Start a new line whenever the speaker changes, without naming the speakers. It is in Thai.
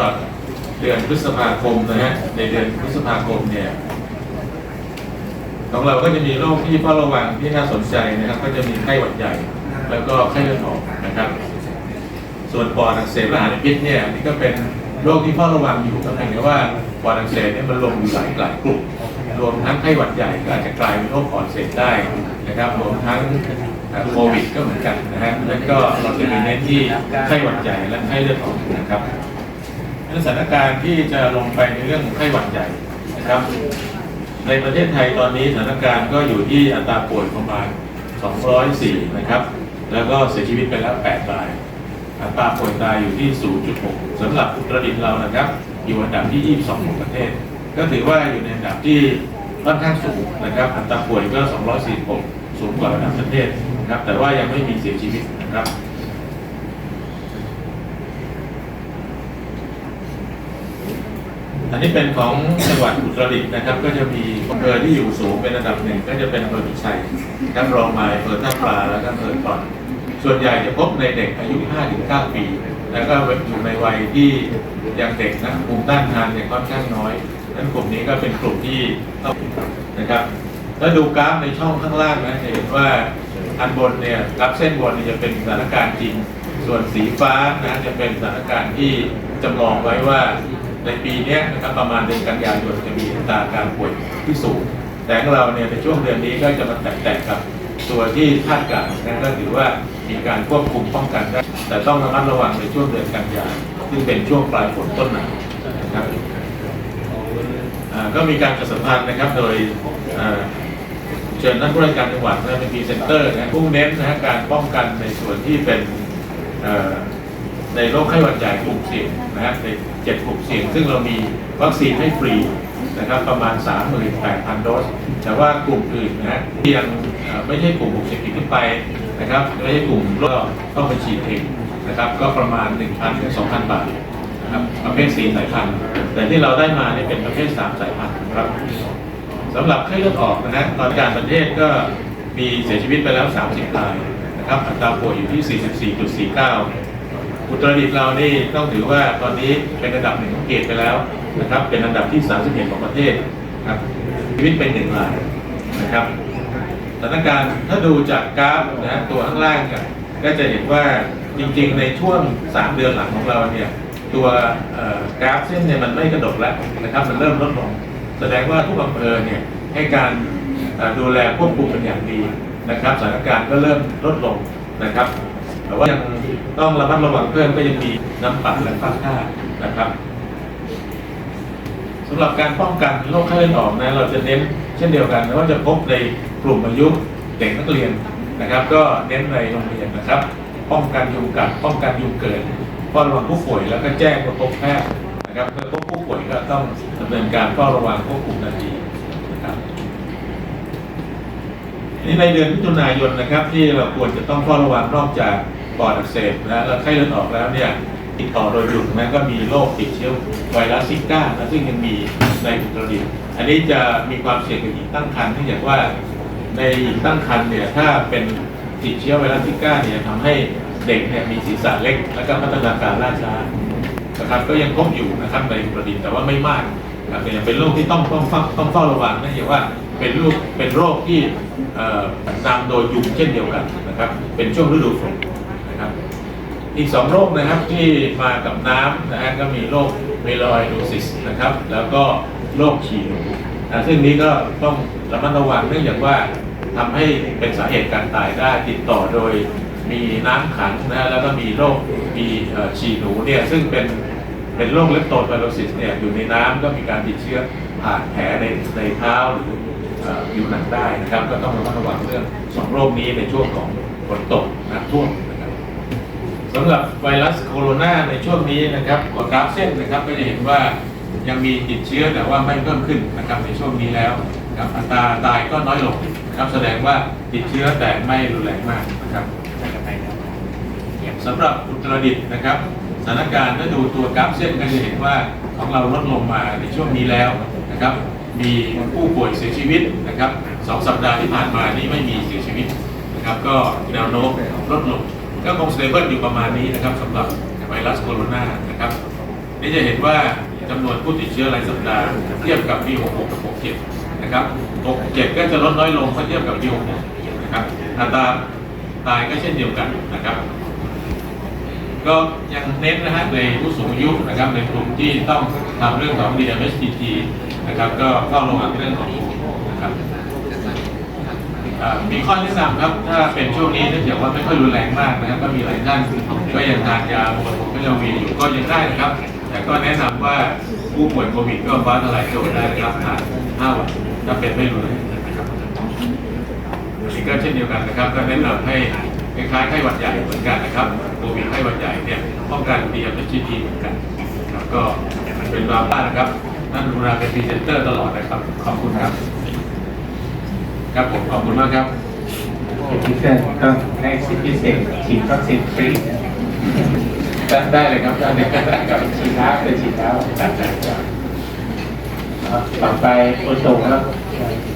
หรับเดือนพฤษภาคมนะฮะในเดือนพฤษภาคมเนี่ยของเราก็จะมีโรคที่เฝ้าระวังที่น่าสนใจนะครับ ก็จะมีไข้หวัดใหญ่ แล้วก็ไข้เลือดออกนะครับ ส่วนปอดอักเสบและอาหารพิษเนี่ยนี่ก็เป็นโรคที่เฝ้าระวังอยู่ก็เพียงแต่ว่าปอดอักเสบเนี่ยมันลงอยู่หลายหลายกลุ่มรวมทั้งไข้หวัดใหญ่ก็อาจจะกลายเป็นโรคปอดอักเสบได้นะครับรวมทั้งโควิดก็เหมือนกันนะฮะแล้วก็เราจะมีเน้นที่ไข้หวัดใหญ่และไข้เลือดออกนะครับ สถานการณ์ที่จะลงไปในเรื่องไข้หวัดใหญ่นะครับ ในประเทศไทยตอนนี้สถานการณ์ก็อยู่ที่อัตราป่วยประมาณ 204 นะครับ แล้วก็เสียชีวิตไปแล้ว 8 ราย อัตราป่วยตายอยู่ที่ 0.6สำหรับอุตรดิตถ์เรานะครับ อยู่อันดับที่ 22 ของประเทศ ก็ถือว่าอยู่ในอันดับที่ค่อนข้างสูงนะครับ อัตราป่วยก็ 246 สูงกว่าระดับประเทศนะครับ แต่ว่ายังไม่มีเสียชีวิตนะครับ อันนี้เป็นของจังหวัดอุตรดิตถ์นะครับ ก็จะมีอำเภอที่อยู่สูงเป็นอันดับหนึ่งก็จะเป็นอำเภอพิชัยครับรองมาอำเภอท่าปลาแล้วก็อำเภอก่อน ส่วนใหญ่จะพบในเด็กอายุ 5-9 ปี แล้วก็อยู่ในวัยที่ยังเด็กนะภูมิต้านทานยังค่อนข้างน้อยนั้นกลุ่มนี้ก็เป็นกลุ่มที่ต้องนะครับถ้าดูกราฟในช่องข้างล่างนะจะเห็นว่าอันบนเนี่ยราฟเส้นบนเนี่ยจะเป็นสถานการณ์จริง ส่วนสีฟ้านะจะเป็นสถานการณ์ที่จำลองไว้ว่า ในปีนี้นะครับประมาณเดือนกันยายนจะมีอัตราการป่วยที่สูง แต่ของเราเนี่ยในช่วงเดือนนี้ก็จะมาแตกๆกับตัวที่คาดการณ์นะก็ถือว่ามีการควบคุมป้องกันได้ แต่ต้องระมัดระวังในช่วงเดือนกันยายนซึ่งเป็นช่วงปลายฝนต้นหนาวนะครับก็มีการประชาสัมพันธ์นะครับโดยเชิญท่านผู้ราชการจังหวัดนะเป็นพรีเซนเตอร์นะพุ่งเน้นนะฮะการป้องกันในส่วนที่เป็นอ ในโรคไข้หวัดใหญ่กลุ่มเสี่ยงนะฮะในเจ็ดกลุ่มเสี่ยง ซึ่งเรามีวัคซีนให้ฟรีนะครับประมาณ 38,000 โดส แต่ว่ากลุ่มอื่นนะฮะยังไม่ใช่กลุ่ม 60ปีขึ้นไปนะครับไม่ใช่กลุ่มก็ต้องไปฉีดเองนะครับก็ประมาณ 1,000ถึง2,000 บาทนะครับประเภท4สายพันธุ์แต่ที่เราได้มาเนี่ยเป็นประเภท 3 สายพันธุ์นะครับสำหรับไข้เลือดออกนะฮะตอนการประเทศก็มีเสียชีวิตไปแล้ว 30รายนะครับอัตราป่วยอยู่ที่ 44.49 อุตรดิตถ์เรานี่ต้องถือว่าตอนนี้เป็นอันดับหนึ่งของเขตไปแล้วนะครับเป็นอันดับที่31ของประเทศครับชีวิตเป็นหนึ่งรายนะครับสถานการณ์ถ้าดูจากกราฟนะฮะตัวข้างล่างก็จะเห็นว่าจริงๆ ในช่วง 3 เดือนหลังของเราเนี่ยตัวกราฟเส้นเนี่ยมันไม่กระดกแล้วนะครับมันเริ่มลดลง แสดงว่าทุกอำเภอเนี่ยให้การดูแลควบคุมเป็นอย่างดีนะครับสถานการณ์ก็เริ่มลดลงนะครับ แต่ว่ายังต้องระมัดระวังเพิ่มก็ยังมีน้ำปัดและฟ้าค่านะครับสำหรับการป้องกันโรคไข้เลือดออกนะเราจะเน้นเช่นเดียวกันว่าจะพบในกลุ่มอายุเด็กนักเรียนนะครับ ก็เน้นในโรงเรียนนะครับ ป้องกันยุงกัดป้องกันยุงเกิดเฝ้าระวังผู้ป่วยแล้วก็แจ้งมื่อพบแพทย์นะครับเมื่อพบผู้ป่วยก็ต้องดำเนินการเฝ้าระวังควบคุมทันทีนะครับนี่ในเดือนมิถุนายนนะครับ ที่เราควรจะต้องเฝ้าระวังนอกจาก ปอดอักเสบนะและไข้เลือดออกแล้วเนี่ยติดต่อโดยหยุ่นนะก็มีโรคติดเชื้อไวรัสซิก้านะซึ่งยังมีในอุตรดิตถ์อันนี้จะมีความเสี่ยงกับหญิงตั้งครรภ์เนื่องจากว่าในหญิงตั้งครรภ์เนี่ยถ้าเป็นติดเชื้อไวรัสซิก้าเนี่ยทำให้เด็กเนี่ยมีศีรษะเล็ก แล้วก็พัฒนาการล่าช้านะครับก็ยังพบอยู่นะครับในอุตรดิตถ์แต่ว่าไม่มากนะครับแต่ยังเป็นโรคที่ต้องต้องเฝ้าต้องเฝ้าระวังนะอย่าว่าเป็นโรคเป็นโรคที่นำโดยยุงเช่นเดียวกันนะครับเป็นช่วงฤดูฝน อีกสองโรคนะครับที่มากับน้ำนะฮะก็มีโรคเมลอยโดซิสนะครับ แล้วก็โรคฉี่หนูนะซึ่งนี้ก็ต้องระมัดระวังเนื่องจากว่าทำให้เป็นสาเหตุการตายได้ติดต่อโดยมีน้ำขังนะแล้วก็มีโรคมีฉี่หนูเนี่ยซึ่งเป็นเป็นโรคเลปโตไวโรซิสเนี่ยอยู่ในน้ำก็มีการติดเชื้อผ่านแผลในในเท้าหรือผิวหนังได้นะครับ ก็ต้องระมัดระวังเรื่องสองโรคนี้ในช่วงของฝนตกน้ำท่วม สำหรับไวรัสโคโรนาในช่วงนี้นะครับกราฟเส้นนะครับก็จะเห็นว่ายังมีติดเชื้อแต่ว่าไม่เพิ่มขึ้นนะครับในช่วงนี้แล้วครับอัตราตายก็น้อยลงครับแสดงว่าติดเชื้อแต่ไม่รุนแรงมากนะครับสำหรับอุตรดิตถ์นะครับสถานการณ์ถ้าดูตัวกราฟเส้นก็จะเห็นว่าของเราลดลงมาในช่วงนี้แล้วนะครับ มีผู้ป่วยเสียชีวิตนะครับสองสัปดาห์ที่ผ่านมานี้ไม่มีเสียชีวิตนะครับ ก็แนวโน้มลดลง ก็คงสเตเบิลอยู่ประมาณนี้นะครับสำหรับไวรัสโคโรนานะครับนี่จะเห็นว่าจำนวนผู้ติดเชื้อรายสัปดาห์เทียบกับปี 66 กับ 67 นะครับ 67 ก็จะลดน้อยลงเมื่อเทียบกับปี 66 นะครับอัตราตายก็เช่นเดียวกันนะครับ ก็ยังเน้นนะฮะในผู้สูงอายุนะครับในกลุ่มที่ต้องทำเรื่องของ DMSTT นะครับ ก็เฝ้าระวังเรื่องของนะครับ มีข้อแนะนำครับ ถ้าเป็นช่วงนี้เนื่องจากว่าไม่ค่อยรุนแรงมากนะครับ ก็มีหลายท่านก็ยังทานยาโมโนพิลาวีอยู่ก็ยังได้นะครับ แต่ก็แนะนำว่าผู้ป่วยโควิดก็ฟ้าทลายโจรได้นะครับทาน5วันถ้าเป็นไม่รุนแรงนะครับนนี้ก็เช่นเดียวกันนะครับ ก็แนะนำให้คล้ายๆไข้หวัดใหญ่เหมือนกันนะครับโควิดไข้หวัดใหญ่เนี่ยป้องกัน DMHT เหมือนกันนะครับก็เป็นบาบ้านะครับท่นรุณาเป็นพรีเซนเตอร์ตลอดนะครับ ขอบคุณครับ ครับผมขอบคุณมากครับ
พิเศษก็ได้สิทธิพิเศษฉีดวัคซีนฟรี
ได้เลยครับได้เลยครับ
ฉีดแล้วเป็นฉีดแล้วต่อไปโอโซนครับ